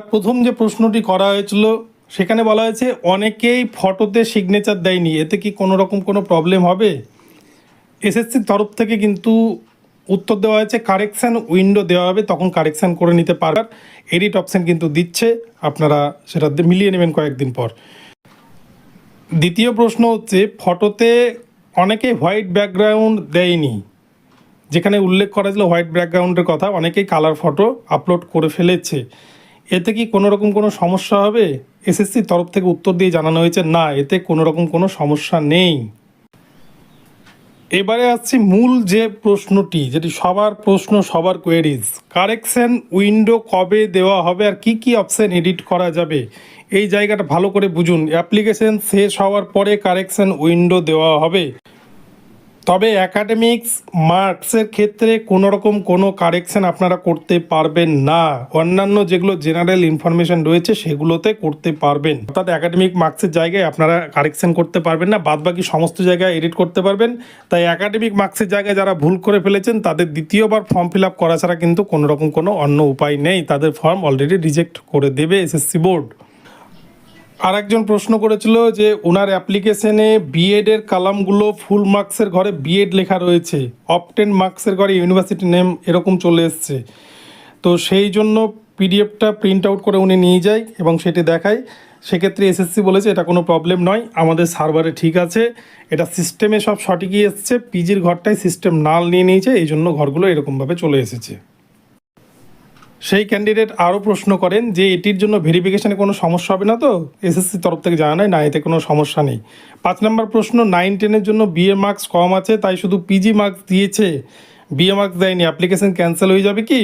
প্রথম যে প্রশ্নটি করা হয়েছিল, সেখানে বলা হয়েছে, অনেকেই ফটোতে সিগনেচার দেয়নি। এতে কি কোনো রকম কোনো প্রবলেম হবে? এসএসসির তরফ থেকে কিন্তু উত্তর দেওয়া হয়েছে কারেকশান উইন্ডো দেওয়া হবে। তখন কারেকশান করে নিতে পারবেন এডিট অপশান কিন্তু দিচ্ছে। আপনারা সেটা মিলিয়ে নেবেন কয়েকদিন পর। দ্বিতীয় প্রশ্ন হচ্ছে ফটোতে অনেকে হোয়াইট ব্যাকগ্রাউন্ড দেয়নি। যেখানে উল্লেখ করা ছিল হোয়াইট ব্যাকগ্রাউন্ডের কথা, অনেকেই কালার ফটো আপলোড করে ফেলেছে। এতে কি কোনো রকম কোনো সমস্যা হবে? এসএসসির তরফ থেকে উত্তর দিয়ে জানানো হয়েছে, না, এতে কোনো রকম কোনো সমস্যা নেই। এবারে আসছি মূল যে প্রশ্নটি, যেটি সবার প্রশ্ন, সবার কোয়েরিজ কারেকশন উইন্ডো কবে দেওয়া হবে আর কি কি অপশান এডিট করা যাবে? এই জায়গাটা ভালো করে বুঝুন। অ্যাপ্লিকেশন শেষ হওয়ার পরে কারেকশন উইন্ডো দেওয়া হবে। তবে একাডেমিক্স মার্কসের ক্ষেত্রে কোনো রকম কোনো কারেকশন আপনারা করতে পারবেন না। অন্যান্য যেগুলো জেনারেল ইনফরমেশন রয়েছে, সেগুলোতে করতে পারবেন। অর্থাৎ অ্যাকাডেমিক মার্কসের জায়গায় আপনারা কারেকশন করতে পারবেন না, বাদবাকি সমস্ত জায়গায় এডিট করতে পারবেন। তাই অ্যাকাডেমিক মার্কসের জায়গায় যারা ভুল করে ফেলেছেন, তাদের দ্বিতীয়বার ফর্ম ফিল আপ করা ছাড়া কিন্তু কোনো রকম কোনো অন্য উপায় নেই। তাদের ফর্ম অলরেডি রিজেক্ট করে দেবে এসএসসি বোর্ড আর একজন প্রশ্ন করেছিল যে ওনার অ্যাপ্লিকেশনে বিএডের কালামগুলো ফুল মার্কসের ঘরে বিএড লেখা রয়েছে। অপটেন মার্কসের ঘরে ইউনিভার্সিটি নেম এরকম চলে এসছে। তো সেই জন্য পিডিএফটা প্রিন্ট আউট করে উনি নিয়ে যায় এবং সেটি দেখায়। সেক্ষেত্রে এসএসসি বলেছে, এটা কোনো প্রবলেম নয়, আমাদের সার্ভারে ঠিক আছে। এটা সিস্টেমে সব সঠিকই এসছে। পিজির ঘরটাই সিস্টেম নাল নিয়ে নিয়েছে, এই জন্য ঘরগুলো এরকমভাবে চলে এসেছে। সেই ক্যান্ডিডেট আরও প্রশ্ন করেন যে এটির জন্য ভেরিফিকেশানে কোনো সমস্যা হবে না তো? এসএসসি তরফ থেকে জানা জানায় না, এতে কোনো সমস্যা নেই। পাঁচ নম্বর প্রশ্ন নাইন টেনের জন্য বিএ মার্কস কম আছে, তাই শুধু পিজি মার্কস দিয়েছে। বিএ মার্কস দেয়নি অ্যাপ্লিকেশন ক্যান্সেল হয়ে যাবে কি?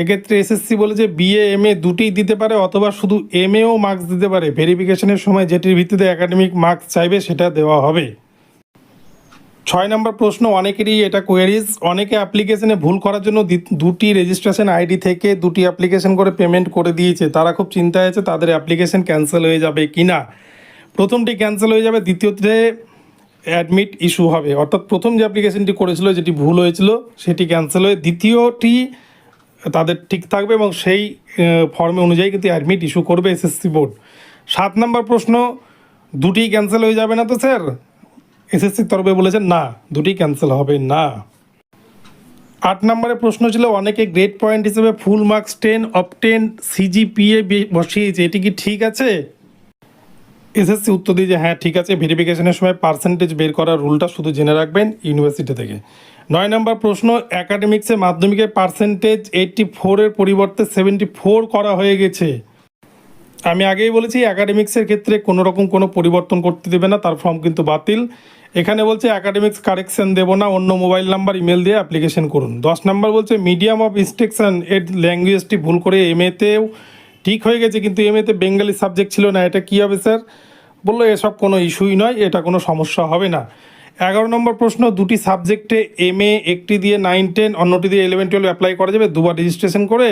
এক্ষেত্রে এসএসসি বলে যে বিএ এম এ দুটিই দিতে পারে, অথবা শুধু এম এও মার্কস দিতে পারে। ভেরিফিকেশনের সময় যেটির ভিত্তিতে একাডেমিক মার্কস চাইবে, সেটা দেওয়া হবে। ছয় নম্বর প্রশ্ন, অনেকেরই এটা কোয়ারিজ অনেকে অ্যাপ্লিকেশনে ভুল করার জন্য দুটি রেজিস্ট্রেশন আইডি থেকে দুটি অ্যাপ্লিকেশন করে পেমেন্ট করে দিয়েছে। তারা খুব চিন্তায় আছে, তাদের অ্যাপ্লিকেশন ক্যান্সেল হয়ে যাবে কি না প্রথমটি ক্যান্সেল হয়ে যাবে দ্বিতীয়তে অ্যাডমিট ইস্যু হবে। অর্থাৎ প্রথম যে অ্যাপ্লিকেশনটি করেছিল, যেটি ভুল হয়েছিল, সেটি ক্যান্সেল হয়ে দ্বিতীয়টি তাদের ঠিক থাকবে এবং সেই ফর্মে অনুযায়ী কিন্তু অ্যাডমিট ইস্যু করবে এসএসসি বোর্ড সাত নম্বর প্রশ্ন, দুটি ক্যান্সেল হয়ে যাবে না তো, স্যার? এসএসসির তরফে বলেছেন, না, দুটি ক্যান্সেল হবে, না। আট নম্বরের প্রশ্ন ছিল, অনেকে গ্রেড পয়েন্ট হিসেবে full marks ten of ten CGPA বসিয়েছে, এটি কি ঠিক আছে? এসএসসি উত্তর দিয়ে যে হ্যাঁ ঠিক আছে ভেরিফিকেশনের সময় পার্সেন্টেজ বের করার রুলটা শুধু জেনে রাখবেন ইউনিভার্সিটি থেকে। নয় নম্বর প্রশ্ন একাডেমিক্সে মাধ্যমিকের পার্সেন্টেজ এইটটি ফোরের পরিবর্তে সেভেন্টি ফোর করা হয়ে গেছে। আমি আগেই বলেছি অ্যাকাডেমিক্সের ক্ষেত্রে কোনো রকম কোনো পরিবর্তন করতে দেবে না, তার ফর্ম কিন্তু বাতিল। এখানে বলছে একাডেমিক্স কারেকশন দেবো না, অন্য মোবাইল নাম্বার ইমেল দিয়ে অ্যাপ্লিকেশন করুন। দশ নম্বর বলছে মিডিয়াম অফ ইনস্ট্রাকশন এর ল্যাঙ্গুয়েজটি ভুল করে এমএতেও ঠিক হয়ে গেছে, কিন্তু এমএতে বেঙ্গালি সাবজেক্ট ছিল না, এটা কী হবে স্যার বলল, এসব কোনো ইস্যুই নয়, এটা কোনো সমস্যা হবে না। এগারো নম্বর প্রশ্ন, দুটি সাবজেক্টে এম এ একটি দিয়ে নাইন টেন অন্যটি দিয়ে ইলেভেন টুয়েলভ অ্যাপ্লাই করা যাবে? দুবার রেজিস্ট্রেশন করে?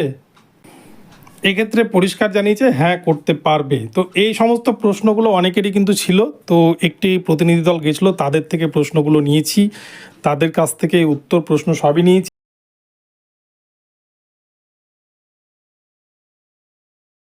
এক্ষেত্রে পরিষ্কার জানিয়েছে হ্যাঁ করতে পারবে। তো এই সমস্ত প্রশ্নগুলো অনেকেরই কিন্তু ছিল। তো একটি প্রতিনিধি দল গেছিল, তাদের থেকে প্রশ্নগুলো নিয়েছি। তাদের কাছ থেকে উত্তর প্রশ্ন সবই নিয়েছি।